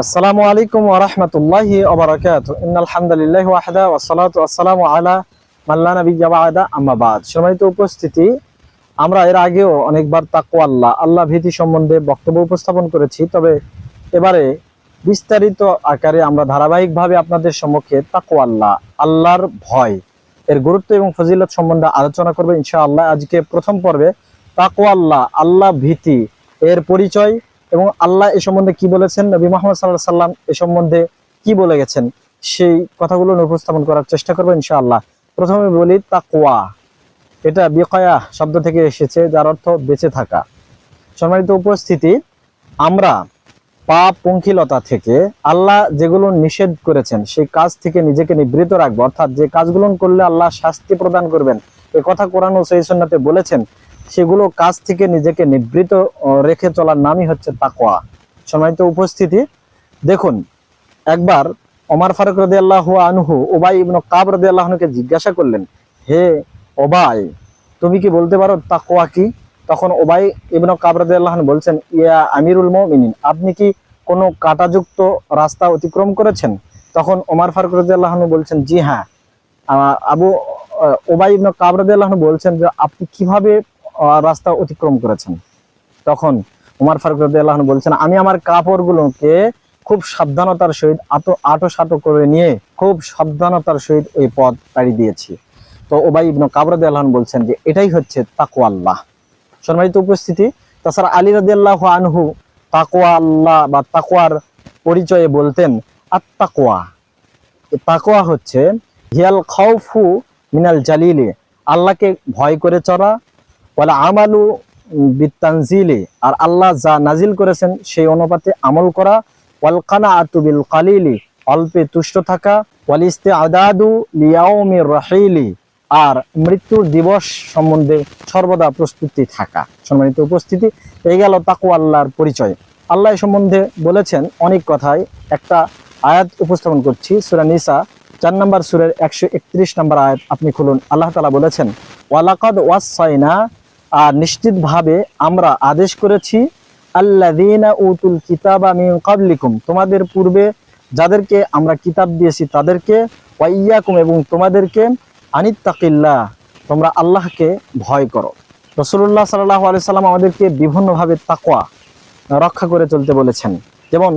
আসসালামু আলাইকুম ওয়া রাহমাতুল্লাহি ওয়া বারাকাতুহু। ইন্নাল হামদুলিল্লাহি ওয়াহদা ওয়াস সালাতু ওয়াস সালামু আলা মান লা নাবিয়্যা বা'দা। আম্মা বাদ। সম্মানিত উপস্থিতি, আমরা এর আগেও অনেকবার তাকওয়া আল্লাহ ভীতি সম্বন্ধে বক্তব্য উপস্থাপন করেছি। তবে এবারে বিস্তারিত আকারে আমরা ধারাবাহিকভাবে আপনাদের সম্মুখে তাকওয়া আল্লাহ, আল্লাহর ভয়, এর গুরুত্ব এবং ফজিলত সম্বন্ধে আলোচনা করবে ইনশাআল্লাহ। আজকে প্রথম পর্বে তাকওয়া আল্লাহ আল্লাহ ভীতি, এর পরিচয় এবং আল্লাহ এ সম্বন্ধে কি বলেছেন? নবী মোহাম্মদ সাল্লাহ সাল্লাম এ সম্বন্ধে কি বলে গেছেন? সেই কথাগুলো উপস্থাপন করার চেষ্টা করব ইনশাআল্লাহ। প্রথমে বলি তাকওয়া। এটা বিকয়া শব্দ থেকে এসেছে, যার অর্থ বেঁচে থাকা। সম্মানিত উপস্থিতি, আমরা পাপ পঙ্খিলতা থেকে আল্লাহ যেগুলো নিষেধ করেছেন, সেই কাজ থেকে নিজেকে নিবৃত রাখব। অর্থাৎ যে কাজগুলো করলে আল্লাহ শাস্তি প্রদান করবেন। এ কথা কোরআন ও সেই বলেছেন সেগুলো কাজ থেকে নিজেকে নিবৃত রেখে চলার নামই হচ্ছে তাকওয়া। সম্মানিত উপস্থিতি, দেখুন, একবার ওমর ফারুক রদি আল্লাহ আনহু ওবাই ইবনু কাব রদি আল্লাহকে জিজ্ঞাসা করলেন, হে ওবাই, তুমি কি বলতে পারো তাকোয়া কি? তখন ওবাই ইবনু কাব রদি আল্লাহ বলছেন, ইয়া আমিরুল মুমিনিন, আপনি কি কোনো কাটাযুক্ত রাস্তা অতিক্রম করেছেন? তখন ওমর ফারুক রদি আল্লাহ বলছেন, জি হ্যাঁ। আবু ওবাই ইবন কাব রদি আল্লাহ বলছেন যে, আপনি কীভাবে রাস্তা অতিক্রম করেছেন। তখন উমার ফারুক রাদিয়াল্লাহু আনহু বলছেন, আমি আমার কাপড়গুলোকে খুব সাবধানতার সহিত আটো আটো সাটো করে নিয়ে খুব সাবধানতার সহিত ওই পথ পাড়ি দিয়েছি। তো ওবাই ইবনু কাব রাদিয়াল্লাহু আনহু বলছেন যে, এটাই হচ্ছে তাকওয়া আল্লাহ। সম্মানিত উপস্থিতি, তাছাড়া আলী রাদিয়াল্লাহু আনহু তাকওয়া আল্লাহ বা তাকওয়ার পরিচয়ে বলতেন, আত্তাকওয়া। এ তাকওয়া হচ্ছে, হিয়াল খাউফু মিনাল জালিলি। আল্লাহকে ভয় করে চলা ওয়ালা আমালু বিতানজিলে, আর আল্লাহ যা নাজিল করেছেন সেই অনুপাতে আমল করা, ওয়াল কানা আতুবিল কালিলি, অল্পে তুষ্ট থাকা, ওয়াল ইস্তে আদাদু লিয়াউমির রাহিলি, আর মৃত্যুর দিবস সম্বন্ধে সর্বদা প্রস্তুতি থাকা। সম্মানিত উপস্থিতি, এই গেল তাকু আল্লাহর পরিচয়। আল্লাহ সম্বন্ধে বলেছেন অনেক কথাই। একটা আয়াত উপস্থাপন করছি, সুরা নিসা, চার নম্বর সুরের একশো একত্রিশ নম্বর আয়াত আপনি খুলুন। আল্লাহ তালা বলেছেন, ওয়ালাকাদ ওয়াসাইনা আর নিশ্চিতভাবে আমরা আদেশ করেছি আল্লাযীনা উতুল কিতাবা মিন ক্বাবলিকুম তোমাদের পূর্বে যাদেরকে আমরা কিতাব দিয়েছি তাদেরকে ওয়াইয়াকুম এবং তোমাদেরকে আনিত্তাকিল্লাহ তোমরা আল্লাহকে ভয় করো। রসুল্লাহ সাল্লাহ আলি সাল্লাম আমাদেরকে বিভিন্নভাবে তাকোয়া রক্ষা করে চলতে বলেছেন। যেমন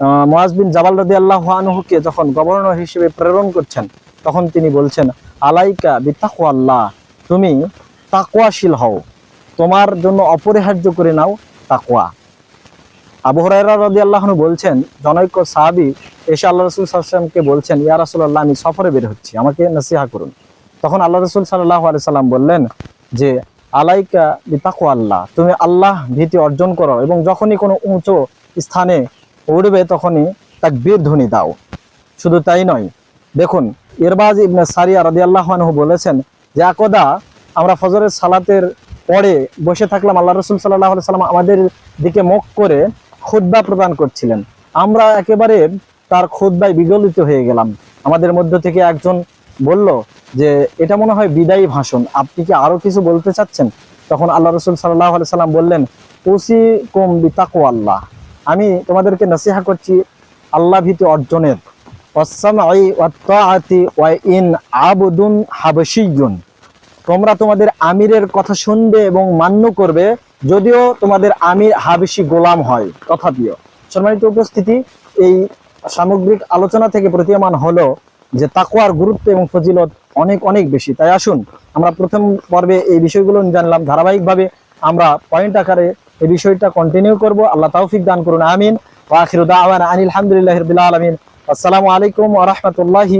আহ, মুআজ বিন জাবাল রদি আল্লাহ আনহুকে যখন গভর্নর হিসেবে প্রেরণ করছেন তখন তিনি বলছেন আলাইকা বিতাকওয়া আল্লাহ তুমি তাকওয়াশীল হও। তোমার জন্য অপরিহার্য করে নাও তাকওয়া। আবু হুরায়রা রাদিয়াল্লাহু আনহু বলছেন, জনৈক সাহাবী এসে আল্লাহ রসুল ওয়াসাল্লামকে বলছেন, ইয়া রাসূলুল্লাহ, আমি সফরে বের হচ্ছি, আমাকে নসিহা করুন। তখন আল্লাহ রসুল সাল্লাল্লাহু আলাইহি সাল্লাম বললেন যে, আলাইকা বিতাকওয়া আল্লাহ তুমি আল্লাহ ভীতি অর্জন করো এবং যখনই কোনো উঁচু স্থানে উঠবে তখনই তাকবীর ধ্বনি দাও। শুধু তাই নয়, দেখুন, ইরবাজ ইবনে সারিয়া রাদিয়াল্লাহু আনহু বলেছেন যে একদা আমরা ফজরের সালাতের পরে বসে থাকলাম, আল্লাহ রসুল সাল্লাহ সাল্লাম আমাদের দিকে মুখ করে খুদ্া প্রদান করছিলেন। আমরা একেবারে তার খুদ্ায় বিগলিত হয়ে গেলাম। আমাদের মধ্য থেকে একজন বলল যে, এটা মনে হয় বিদায়ী ভাষণ, আপনি কি আরও কিছু বলতে চাচ্ছেন? তখন আল্লাহ রসুল সাল্লাহ সাল্লাম বললেন ওসি কুম বিতাকু আল্লাহ, আমি তোমাদেরকে নসিহা করছি আল্লাহ ভীতি অর্জনের। ওয়াসসামাই ওয়াত্তাআতি ওয়া ইন আবদুন হাবশিয়্যুন। তোমরা তোমাদের আমিরের কথা শুনবে এবং মান্য করবে, যদিও তোমাদের আমির হাবিসি গোলাম হয়। তথাপিও সম্মানিত উপস্থিতি, এই সামগ্রিক আলোচনা থেকে প্রতীয়মান হলো যে তাকওয়ার গুরুত্ব এবং ফজিলত অনেক অনেক বেশি। তাই আসুন, আমরা প্রথম পর্বে এই বিষয়গুলো জানলাম। ধারাবাহিকভাবে আমরা পয়েন্ট আকারে এই বিষয়টা কন্টিনিউ করব। আল্লাহ তৌফিক দান করুন। আমিন। ওয়া আখিরু দাওয়ানা আনিল হামদুলিল্লাহি রাব্বিল আলামিন। আসসালামু আলাইকুম ওয়া রাহমাতুল্লাহি